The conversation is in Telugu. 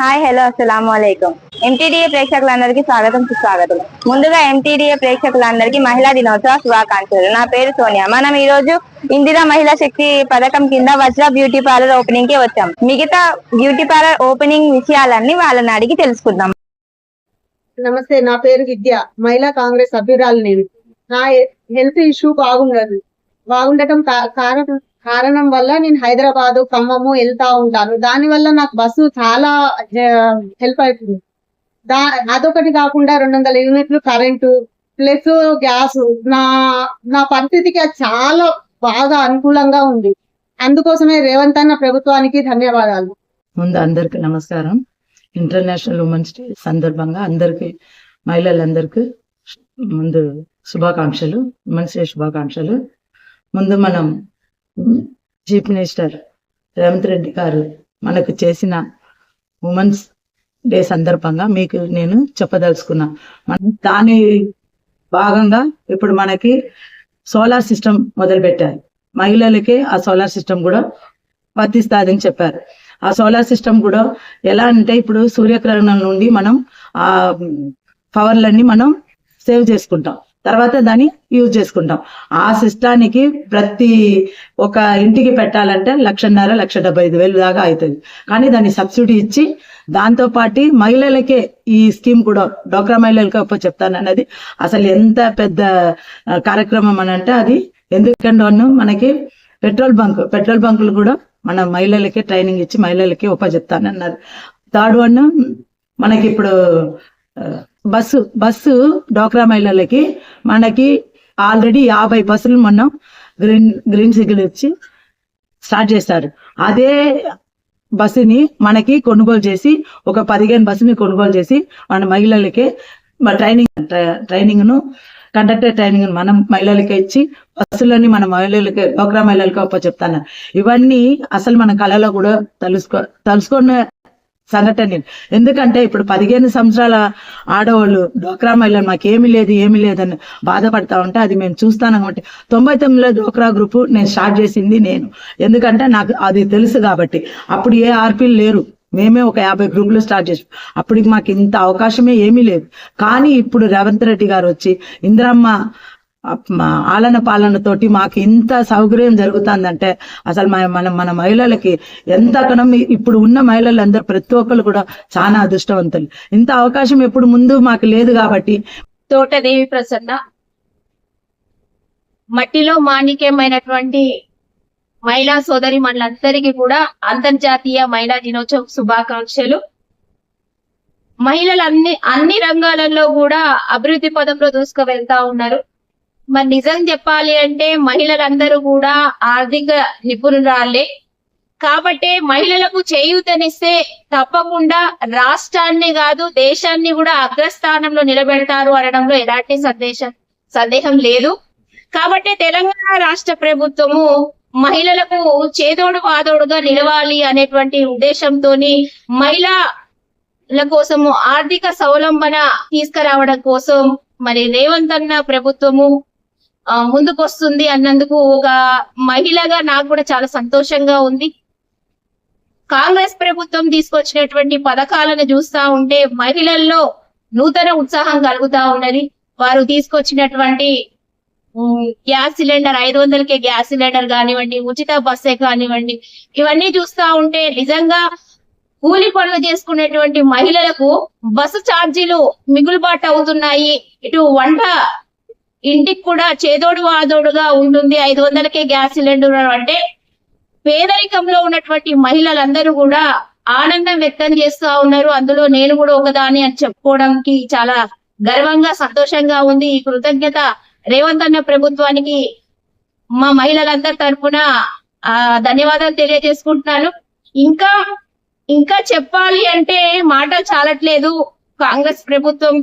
హాయ్ హలో అస్సలం అయికం ఎంటీడీఏ ప్రేక్షకులందరికీ స్వాగతం సుస్వాగతం. ముందుగా ఎంటీడీఏ ప్రేక్షకులందరికీ మహిళా దినోత్సవ శుభాకాంక్షలు. నా పేరు సోనియా. మనం ఈ రోజు ఇందిరా మహిళా శక్తి పథకం కింద వజ్ర బ్యూటీ పార్లర్ ఓపెనింగ్కి వచ్చాం. మిగతా బ్యూటీ పార్లర్ ఓపెనింగ్ విషయాలన్నీ వాళ్ళని అడిగి తెలుసుకుందాం. నమస్తే నా పేరు విద్య. మహిళా కాంగ్రెస్ సభ్యురాలు నేను. నా హెల్త్ ఇష్యూ బాగుండదు. బాగుండటం కా- కారణం కారణం వల్ల నేను హైదరాబాద్ ఖమ్మము వెళ్తా ఉంటాను. దాని వల్ల నాకు బస్సు చాలా హెల్ప్ అవుతుంది. దా అదొకటి కాకుండా రెండు వందల యూనిట్లు కరెంటు ప్లస్ గ్యాస్. నా నా పరిస్థితికి అది చాలా బాగా అనుకూలంగా ఉంది. అందుకోసమే రేవంత్ అన్న ప్రభుత్వానికి ధన్యవాదాలు. ముందు అందరికి నమస్కారం. ఇంటర్నేషనల్ ఉమెన్స్ డే సందర్భంగా అందరికి మహిళలందరికీ ముందు శుభాకాంక్షలు ఉమెన్స్ డే శుభాకాంక్షలు. ముందు మనం చీఫ్ మినిస్టర్ రేవంత్ రెడ్డి గారు మనకు చేసిన ఉమెన్స్ డే సందర్భంగా మీకు నేను చెప్పదలుచుకున్నా. మన- దాని భాగంగా ఇప్పుడు మనకి సోలార్ సిస్టమ్ మొదలు పెట్టారు మహిళలకి ఆ సోలార్ సిస్టమ్ కూడా వర్తిస్తాదని చెప్పారు. ఆ సోలార్ సిస్టమ్ కూడా ఎలా అంటే ఇప్పుడు సూర్యకిరణం నుండి మనం ఆ పవర్లన్నీ మనం సేవ్ చేసుకుంటాం. తర్వాత దాన్ని యూజ్ చేసుకుంటాం. ఆ సిస్టానికి ప్రతి ఒక ఇంటికి పెట్టాలంటే లక్షన్నర లక్ష డెబ్బై ఐదు వేలు దాకా అవుతుంది. కానీ దాన్ని సబ్సిడీ ఇచ్చి దాంతో పాటు మహిళలకే ఈ స్కీమ్ కూడా డోక్రా మహిళలకి చెప్తాను అన్నది. అసలు ఎంత పెద్ద కార్యక్రమం అని అంటే అది ఎందుకంటే మనకి పెట్రోల్ బంక్ పెట్రోల్ బంకులు కూడా మన మహిళలకి ట్రైనింగ్ ఇచ్చి మహిళలకి ఉప చెప్తానన్నారు థర్డ్ వన్ మనకి ఇప్పుడు బస్సు బస్సు డోక్రా మహిళలకి మనకి ఆల్రెడీ యాభై బస్సులు మనం గ్రీన్ గ్రీన్ సిగ్నల్ ఇచ్చి స్టార్ట్ చేస్తారు అదే బస్సుని మనకి కొనుగోలు చేసి ఒక పదిహేను బస్సుని కొనుగోలు చేసి మన మహిళలకి ట్రైనింగ్ ట్రైనింగ్ను కండక్టర్ ట్రైనింగ్ మనం మహిళలకి ఇచ్చి బస్సులని మన మహిళలకి డోక్రా మహిళలకి ఒప్ప చెప్తాను ఇవన్నీ అసలు మన కళలో కూడా తలుసుకో తలుసుకున్న సంఘటన ఎందుకంటే ఇప్పుడు పదిహేను సంవత్సరాల ఆడవాళ్ళు డోక్రా మహిళలు మాకేమీ లేదు ఏమీ లేదని బాధపడతా ఉంటే అది మేము చూస్తాను కాబట్టి తొంభై తొమ్మిదిలో డోక్రా గ్రూప్ నేను స్టార్ట్ చేసింది నేను. ఎందుకంటే నాకు అది తెలుసు కాబట్టి. అప్పుడు ఏ ఆర్పీలు లేరు. మేమే ఒక యాభై గ్రూపులు స్టార్ట్ చేసాం అప్పటికి మాకు ఇంత అవకాశమే ఏమీ లేదు. కానీ ఇప్పుడు రేవంత్ రెడ్డి గారు వచ్చి ఇందిరమ్మ ఆలన పాలనతోటి మాకు ఇంత సౌకర్యం జరుగుతుందంటే అసలు మన మన మహిళలకి ఎంత కనం ఇప్పుడు ఉన్న మహిళలందరూ ప్రతి ఒక్కరు కూడా చాలా అదృష్టవంతులు. ఇంత అవకాశం ఎప్పుడు ముందు మాకు లేదు కాబట్టి. తోటదేవి ప్రసన్న మట్టిలో మాణిక్యమైనటువంటి మహిళా సోదరి మనందరికీ కూడా అంతర్జాతీయ మహిళా దినోత్సవ శుభాకాంక్షలు. మహిళలు అన్ని అన్ని రంగాలలో కూడా అభివృద్ధి పదంలో దూసుకు వెళ్తా ఉన్నారు. మరి నిజం చెప్పాలి అంటే మహిళలందరూ కూడా ఆర్థిక నిపుణురాలే. కాబట్టే మహిళలకు చేయూతనిస్తే తప్పకుండా రాష్ట్రాన్ని కాదు దేశాన్ని కూడా అగ్రస్థానంలో నిలబెడతారు అనడంలో ఎలాంటి సందేశం సందేహం లేదు. కాబట్టి తెలంగాణ రాష్ట్ర ప్రభుత్వము మహిళలకు చేదోడు వాదోడుగా నిలవాలి అనేటువంటి ఉద్దేశంతోని మహిళల కోసము ఆర్థిక స్వలంబన తీసుకురావడం కోసం మరి రేవంత్ అన్న ప్రభుత్వము ఆ, ముందుకొస్తుంది అన్నందుకు ఒక మహిళగా నాకు కూడా చాలా సంతోషంగా ఉంది. కాంగ్రెస్ ప్రభుత్వం తీసుకొచ్చినటువంటి పథకాలను చూస్తా ఉంటే మహిళల్లో నూతన ఉత్సాహం కలుగుతా ఉన్నది. వారు తీసుకొచ్చినటువంటి గ్యాస్ సిలిండర్ ఐదు వందలకే గ్యాస్ సిలిండర్ కానివ్వండి ఉచిత బస్సే కానివ్వండి ఇవన్నీ చూస్తా ఉంటే నిజంగా కూలి పనులు చేసుకునేటువంటి మహిళలకు బస్సు ఛార్జీలు మిగులుబాటు అవుతున్నాయి. ఇటు వంట ఇంటికి కూడా చేదోడు వాదోడుగా ఉంటుంది. ఐదు వందలకే గ్యాస్ సిలిండర్ అంటే పేదరికంలో ఉన్నటువంటి మహిళలందరూ కూడా ఆనందం వ్యక్తం చేస్తా ఉన్నారు. అందులో నేను కూడా ఒకదాని అని చెప్పుకోవడానికి చాలా గర్వంగా సంతోషంగా ఉంది. ఈ కృతజ్ఞత రేవంత్ అన్న ప్రభుత్వానికి మా మహిళలందరి తరఫున ఆ ధన్యవాదాలు తెలియజేసుకుంటున్నాను. ఇంకా ఇంకా చెప్పాలి అంటే మాట చాలట్లేదు. కాంగ్రెస్ ప్రభుత్వం